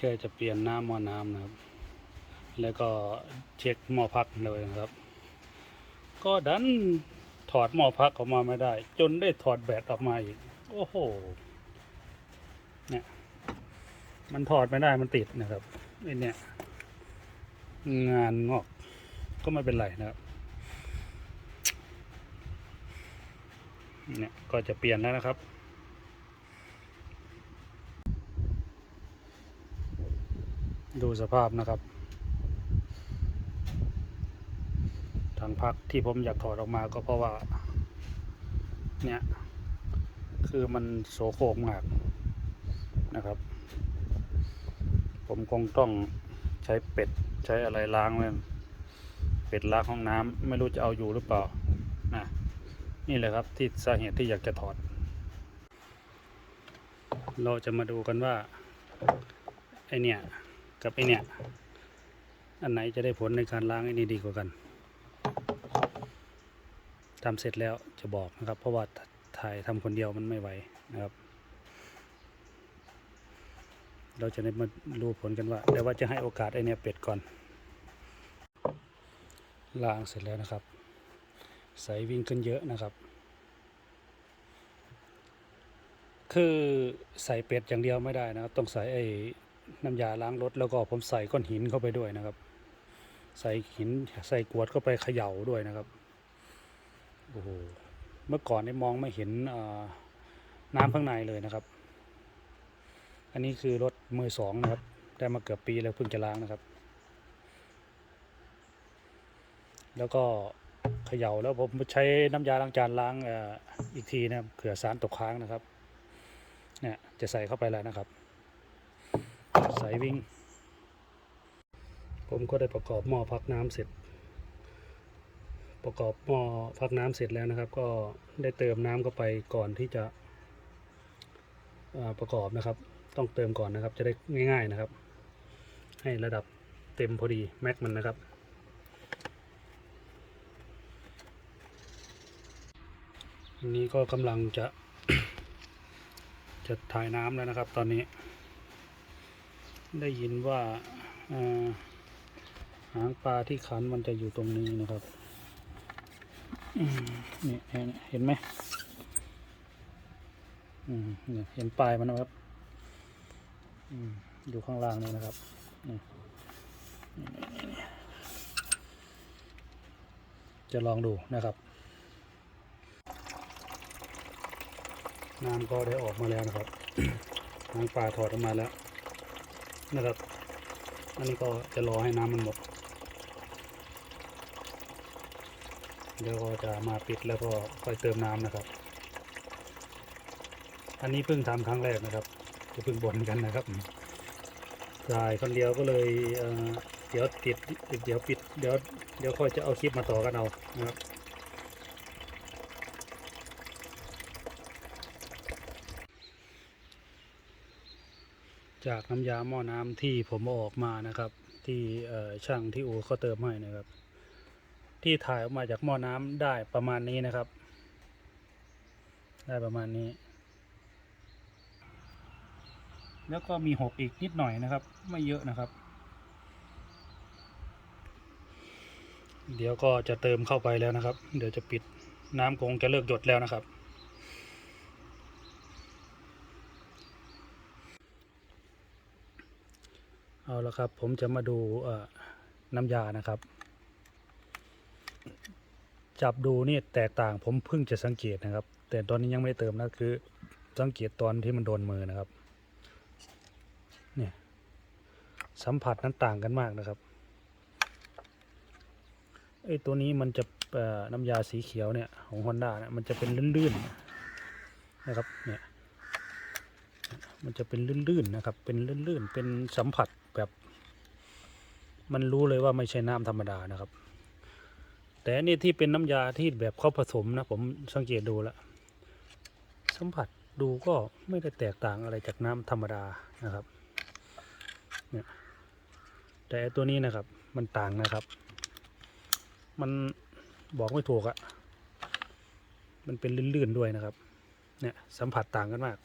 ค่จะเปลี่ยนน้ำหม้อน้ำนะครับ แล้วก็เช็คหม้อพักเลยนะครับ ก็ดันถอดหม้อพักออกมาไม่ได้ จนได้ถอดแบตออกมาอีก โอ้โห เนี่ย มันถอดไม่ได้มันติดนะครับไอเนี่ย งานงอก ก็ไม่เป็นไรนะครับ เนี่ย ก็จะเปลี่ยนแล้วนะครับ ดูสภาพนะครับ ทางพักที่ผมอยากถอดออกมาก็เพราะว่า เนี่ย คือมันโสโครกมากนะครับ ผมคงต้องใช้เป็ดใช้อะไรล้างเลยเป็ดล้างห้องน้ำไม่รู้จะเอาอยู่หรือเปล่านะนี่แหละครับที่สาเหตุที่อยากจะถอด เราจะมาดูกันว่าไอเนี่ย กับไอเนี่ยอันไหนจะได้ผลในการล้างไอ้นี่ดีกว่ากันทำเสร็จแล้วจะบอกนะครับ เพราะว่าถ่ายทำคนเดียวมันไม่ไหวนะครับ เราจะได้มารู้ผลกันว่า แต่ว่าจะให้โอกาสไอเนี่ยเป็ดก่อน ล้างเสร็จแล้วนะครับ ใส่วิ่งขึ้นเยอะนะครับ คือใส่เป็ดอย่างเดียวไม่ได้นะครับต้องใส่ไอ น้ำยาล้างรถแล้วก็ผมใส่ก้อนหินเข้าไปด้วยนะครับ ใส่หินใส่กวดเข้าไปเขย่าด้วยนะครับโอ้โหเมื่อก่อนนี่มองไม่เห็นน้ำข้างในเลยนะครับ อันนี้คือรถมือสองนะครับ ได้มาเกือบปีแล้วเพิ่งจะล้างนะครับ แล้วก็เขย่าแล้วผมใช้น้ำยาล้างจานล้างอีกทีนะเผื่อสารตกค้างนะครับเนี่ยจะใส่เข้าไปแล้วนะครับายวิ่ง ผมก็ได้ประกอบหม้อพักน้ำเสร็จ ประกอบหม้อพักน้ำเสร็จแล้วนะครับ ก็ได้เติมน้ำเข้าไปก่อนที่จะประกอบนะครับ ต้องเติมก่อนนะครับ จะได้ง่าย ๆนะครับ ให้ระดับเต็มพอดีแม็กมันนะครับนนี้ก็กำลังจะจะถ่ายน้ำแล้วนะครับ ตอนนี้ ได้ยินว่าหางปลาที่ขันมันจะอยู่ตรงนี้นะครับนี่เห็นไหมเห็นปลายมันนะครับอยู่ข้างล่างนี่นะครับจะลองดูนะครับน้ำก็ได้ออกมาแล้วนะครับหางปลาถอดออกมาแล้ว นะครับ อันนี้ก็จะรอให้น้ำมันหมด เดี๋ยวก็จะมาปิดแล้วก็ค่อยเติมน้ำนะครับ อันนี้เพิ่งทำครั้งแรกนะครับจะเพิ่งบ่นกันนะครับถ่ายคนเดียวก็เลยเเดี๋ยวติดเดี๋ยวปิด เดี๋ยวเดี๋ยวค่อยจะเอาคลิปมาต่อกันเอานะครับ จากน้ำยาหม้อน้ำที่ผมเอาออกมานะครับ ที่ช่างที่อูเขาเติมให้นะครับ ที่ถ่ายออกมาจากหม้อน้ำได้ประมาณนี้นะครับ ได้ประมาณนี้ แล้วก็มีหกอีกนิดหน่อยนะครับ ไม่เยอะนะครับ เดี๋ยวก็จะเติมเข้าไปแล้วนะครับ เดี๋ยวจะปิดน้ำคงจะเลิกหยดแล้วนะครับ เอาละครับ ผมจะมาดูน้ำยานะครับ จับดูนี่แตกต่างผมเพิ่งจะสังเกตนะครับ แต่ตอนนี้ยังไม่ได้เติมนะคือ สังเกตตอนที่มันโดนมือนะครับเนี่ยสัมผัสนั้นต่างกันมากนะครับไอ้ตัวนี้มันจะน้ำยาสีเขียวเนี่ยของ Honda เนี่ยมันจะเป็นลื่นๆนะครับเนี่ย มันจะเป็นลื่นๆนะครับ เป็นลื่นๆ เป็นสัมผัสแบบ มันรู้เลยว่าไม่ใช่น้ำธรรมดานะครับ แต่นี่ที่เป็นน้ำยาที่แบบเขาผสมนะ ผมสังเกตดูแล้วสัมผัสดูก็ไม่ได้แตกต่างอะไรจากน้ำธรรมดานะครับ เนี่ย แต่ตัวนี้นะครับ มันต่างนะครับ มันบอกไม่ถูกอะมันเป็นลื่นๆด้วยนะครับ เนี่ยสัมผัสต่างกันมาก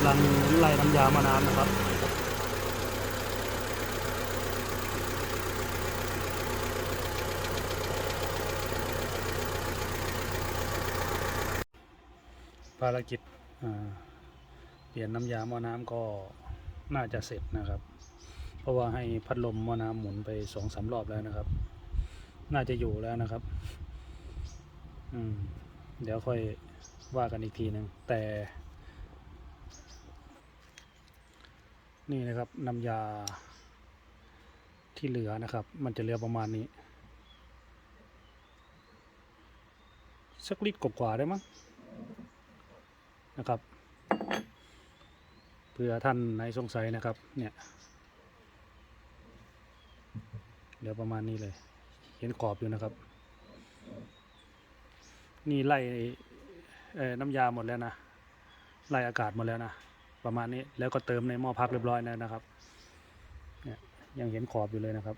ำลังไล่น้ำยามานานนะครับภารกิจเปลี่ยนน้ำยาหม้อน้ำก็น่าจะเสร็จนะครับ เพราะว่าให้พัดลมหม้อน้ำหมุนไปสองสามรอบแล้วนะครับ น่าจะอยู่แล้วนะครับเดี๋ยวค่อยว่ากันอีกทีหนึ่งแต่ นี่นะครับน้ำยาที่เหลือนะครับ มันจะเหลือประมาณนี้ สักลิตรกว่าได้มั้งนะครับเผื่อท่านไหนสงสัยนะครับ เนี่ยเดี๋ยวประมาณนี้เลย เห็นขอบอยู่นะครับ นี่ไล่น้ำยาหมดแล้วนะไล่อากาศหมดแล้วนะ ประมาณนี้แล้วก็เติมในหม้อพักเรียบร้อยแล้วนะครับเนี่ยยังเห็นขอบอยู่เลยนะครับ